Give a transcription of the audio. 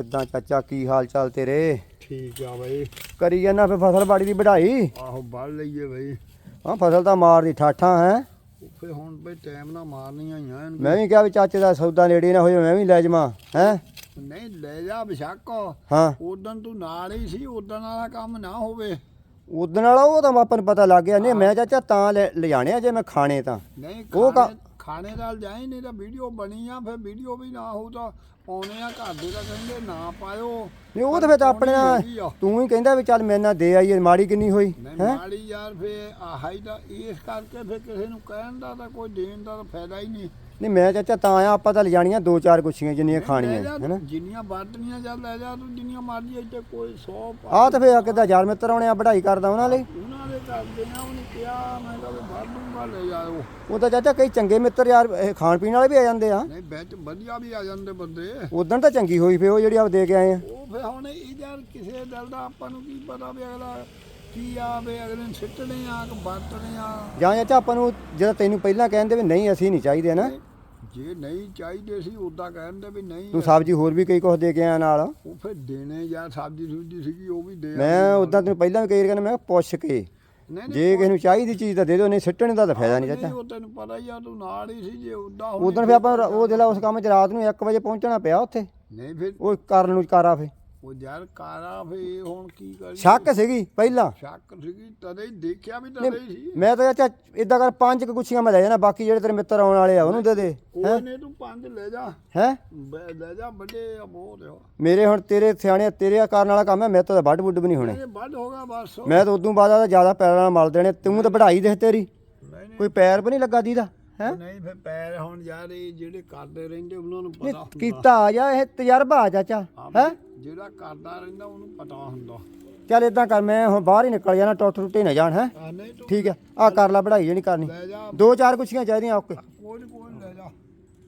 ਕਿੱਦਾਂ ਚਾਚਾ ਕੀ ਹਾਲ ਚਾਲ ਤੇਰੇ? ਠੀਕ ਆ ਬਈ। ਕਰੀ ਜਾਂਦਾ ਫੇ ਫਸਲ ਬਾੜੀ ਦੀ ਵਢਾਈ? ਆਹੋ ਵੱਢ ਲਈਏ ਬਈ। ਹਾਂ ਫਸਲ ਤਾਂ ਮਾਰਦੀ ਠਾਠਾਂ ਹੈ? ਫੇ ਹੁਣ ਬਈ ਟਾਈਮ ਨਾਲ ਮਾਰਨੀਆਂ ਹੀ ਆ ਇਹਨੂੰ। ਮੈਂ ਵੀ ਕਿਹਾ ਵੀ ਚਾਚੇ ਦਾ ਸੌਦਾ ਨੇੜੇ ਨਾ ਹੋਏ ਮੈਂ ਵੀ ਲੈ ਜਾਵਾਂ ਹੈ? ਨਹੀਂ ਲੈ ਜਾ ਬਿਸ਼ੱਕ। ਹਾਂ। ਉਦੋਂ ਤੂੰ ਨਾਲ ਹੀ ਸੀ ਉਦੋਂ ਵਾਲਾ ਕੰਮ ਨਾ ਹੋਵੇ। ਉਦਣ ਵਾਲਾ ਉਹ ਤਾਂ ਆਪਾਂ ਨੂੰ ਪਤਾ ਲੱਗ ਗਿਆ ਨਹੀਂ ਮੈਂ ਚਾਚਾ ਤਾਂ ਲੈ ਲਿਜਾਣੇ ਆ ਜੇ ਮੈਂ ਖਾਣੇ ਤਾਂ। ਨਹੀਂ ਉਹ ਕਾ- ਖਾਣੇ ਨਾਲ ਜਾਈ ਨਹੀਂ ਤਾਂ ਵੀਡੀਓ ਬਣੀ ਆ ਫਿਰ ਵੀਡੀਓ ਵੀ ਨਾ ਹੋ ਤਾਂ ਪਾਉਣੇ ਆ ਘਰ ਦੇ ਤਾਂ ਕਹਿੰਦੇ ਨਾ ਪਾਇਓ। ਨਹੀਂ ਉਹ ਤਾਂ ਫਿਰ ਤਾਂ ਆਪਣੇ ਨਾਲ ਆ। ਤੂੰ ਹੀ ਕਹਿੰਦਾ ਵੀ ਚੱਲ ਮੇਰੇ ਨਾਲ ਦੇ ਆਈਏ ਮਾੜੀ ਕਿੰਨੀ ਹੋਈ ਹੈ? ਮਾੜੀ ਯਾਰ ਫੇ ਆਹੀ ਤਾਂ ਇਸ ਕਰਕੇ ਫੇ ਕਿਸੇ ਨੂੰ ਕਹਿਣ ਦਾ ਤਾਂ ਕੋਈ ਦੇਣ ਦਾ ਤਾਂ ਫਾਇਦਾ ਹੀ ਨਹੀਂ। ਨਹੀਂ ਮੈਂ ਚਾਚਾ ਤਾਂ ਆਇਆ ਆਪਾਂ ਤਾਂ ਲਿਜਾਣੀਆਂ ਦੋ ਚਾਰ ਗੁੱਛੀਆਂ ਜਿੰਨੀਆਂ ਖਾਣੀਆਂ ਜਾ, ਹੈਨਾ? ਜਿੰਨੀਆਂ ਵਰਤਣੀਆਂ ਜਦ ਲੈ ਜਾ ਤੂੰ ਜਿੰਨੀਆਂ ਮਰਜ਼ੀ ਇੱਥੇ ਕੋਈ 100 ਆਹ ਤਾਂ ਫੇਰ ਕਿੱਦਾਂ ਯਾਰ ਮਿੱਤਰ ਆਉਣੇ ਆ ਵਢਾਈ ਕਰਦਾ ਉਹਨਾਂ ਲਈ। ਦੇ ਕਰਦੇ ਆ ਉਹਨੇ ਕਿਹਾ ਮੈਂ ਕਿਹਾ ਵੀ ਵੜ ਦੂੰਗਾ ਲੈ ਜਾਓ ਉਹ ਤਾਂ ਚਾਚਾ ਕਈ ਚੰਗੇ ਮਿੱਤਰ ਯਾਰ ਇਹ ਖਾਣ ਪੀਣ ਵਾਲੇ ਵੀ ਆ ਜਾਂਦੇ ਆ। ਨਹੀਂ ਵਿੱਚ ਵਧੀਆ ਵੀ ਆ ਜਾਂਦੇ ਬੰਦੇ। ਉਦੋਂ ਤਾਂ ਚੰਗੀ ਹੋਈ ਫੇ ਉਹ ਜਿਹੜੀ ਆਪ ਦੇ ਕੇ ਆਏ ਆ। ਉਹ ਫਿਰ ਹੁਣ ਇਹ ਯਾਰ ਕਿਸੇ ਦਿਲ ਦਾ ਆਪਾਂ ਨੂੰ ਕੀ ਪਤਾ ਵੀ ਅਗਲਾ ਕੀ ਆ ਵੀ ਅਗਲੇ ਨੂੰ ਸਿੱਟਣੇ ਆ ਕਿ ਵਰਤਣੇ ਆ। ਜਾਂ ਚਾਚਾ ਆਪਾਂ ਨੂੰ ਜਿਹੜਾ ਤੈਨੂੰ ਪਹਿਲਾਂ ਕਹਿੰਦੇ ਵੀ ਨਹੀਂ ਅਸੀਂ ਨਹੀਂ ਚਾਹੀਦੇ ਨਾ। ਜੇ ਨਹੀਂ ਚਾਹੀਦੇ ਸੀ ਉਦਾਂ ਕਹਿੰਦੇ ਵੀ ਨਹੀਂ ਤੂੰ ਸਬਜ਼ੀ ਹੋਰ ਵੀ ਕਈ ਕੁਝ ਦੇ ਕੇ ਆਇਆ ਨਾਲ। ਉਹ ਫਿਰ ਦੇਣੇ ਯਾਰ ਸਬਜ਼ੀ ਸੁਬਜ਼ੀ ਸੀਗੀ ਉਹ ਵੀ ਦੇ ਮੈਂ ਉਦਾਂ ਤੈਨੂੰ ਪਹਿਲਾਂ ਵੀ ਵਾਰ ਕਹਿੰਦਾ ਮੈਂ ਕਿਹਾ ਪੁੱਛ ਕੇ। ਜੇ ਕਿਸੇ ਨੂੰ ਚਾਹੀਦੀ ਚੀਜ਼ ਤਾਂ ਦੇ ਦਿਓ ਨਹੀਂ ਸਿੱਟਣ ਦਾ ਤਾਂ ਫਾਇਦਾ ਨਹੀਂ ਚਾਚਾ। ਉਹ ਤੈਨੂੰ ਪਤਾ ਹੀ ਆ ਤੂੰ ਨਾਲ ਹੀ ਸੀ ਜੇ ਉਦਾਂ ਉਦੋਂ ਫੇ ਆਪਾਂ ਉਹ ਜਿਹੜਾ ਉਸ ਕੰਮ 'ਚ ਰਾਤ ਨੂੰ 1 ਵਜੇ ਪਹੁੰਚਣਾ ਪਿਆ ਉੱਥੇ। ਨਹੀਂ ਫਿਰ ਉਹ ਕਰਨ ਨੂੰ ਕਾਰਾ ਫੇ ਉਹ ਯਾਰ ਕਾਰਾ ਫੇ ਹੁਣ ਕੀ ਕਰੀ ਸ਼ੱਕ ਸੀਗੀ ਪਹਿਲਾਂ। ਸ਼ੱਕ ਸੀਗੀ ਤਦੇ ਹੀ ਦੇਖਿਆ ਵੀ ਤਦੇ ਹੀ ਸੀ। ਮੈਂ ਤਾਂ ਚਾਚਾ ਇਦਾਂ ਕਰ ਪੰਜ ਕੁ ਗੁੱਛੀਆਂ ਮੈਂ ਲੈ ਜਾਣਾ ਬਾਕੀ ਜਿਹੜੇ ਤੇਰੇ ਮਿੱਤਰ ਆਉਣ ਵਾਲੇ ਆ ਉਹਨੂੰ ਦੇ ਦੇ ਕੋਈ ਨੇ ਤੂੰ ਪੰਜ ਲੈ ਜਾ। ਹੈ? ਲੈ ਜਾ ਵੱਡੇ ਬਹੁਤ ਆ। ਮੇਰੇ ਹੁਣ ਤੇਰੇ ਸਿਆਣੇ ਤੇਰੇ ਕਰਨ ਵਾਲਾ ਕੰਮ ਹੈ ਮੇਰੇ ਤੋਂ ਤਾਂ ਵੱਡ ਵੁੱਡ ਵੀ ਨਹੀਂ ਹੋਣੇ। ਇਹ ਵੱਡ ਹੋਗਾ ਬਸ। ਮੈਂ ਤਾਂ ਉਦੋਂ ਬਾਅਦ ਆ ਜ਼ਿਆਦਾ ਪੈਰਾਂ ਨਾਲ ਮਲ ਦੇਣੇ ਤੂੰ ਤਾਂ ਵਢਾਈ ਦੇਖ ਤੇਰੀ। ਨਹੀਂ ਨਹੀਂ। ਕੋਈ ਪੈਰ ਵੀ ਨਹੀਂ ਲੱਗਾ ਦੀਦਾ ਹੈ? ਨਹੀਂ ਫਿਰ ਪੈਰ ਹੁਣ ਯਾਰ ਇਹ ਜਿਹੜੇ ਕਰਦੇ ਰਹਿੰਦੇ ਉਹਨਾਂ ਨੂੰ ਪਤਾ ਹੁੰਦਾ। ਕੀਤਾ ਆ ਜਾ ਇਹ ਤਜਰਬਾ ਆ ਚਾਚਾ ਹੈ ਜਿਹੜਾ ਕਰਦਾ ਰਹਿੰਦਾ ਉਹਨੂੰ ਪਤਾ ਹੁੰਦਾ। ਚੱਲ ਇਦਾਂ ਕਰ ਮੈਂ ਹੁਣ ਬਾਹਰ ਹੀ ਨਿਕਲ ਜਾਣਾ ਟੁੱਟ ਟੁੱਟੇ ਨਾ ਜਾਣ ਹੈ? ਆ ਨਹੀਂ ਤੂੰ ਠੀਕ ਹੈ ਆ ਕਰ ਲੈ ਵਢਾਈ ਜਿਹੜੀ ਕਰਨੀ। ਲੈ ਜਾ। ਦੋ ਚਾਰ ਗੁੱਛੀਆਂ ਚਾਹੀਦੀਆਂ ਓਕੇ। ਕੋਈ ਨੀ, ਕੋਈ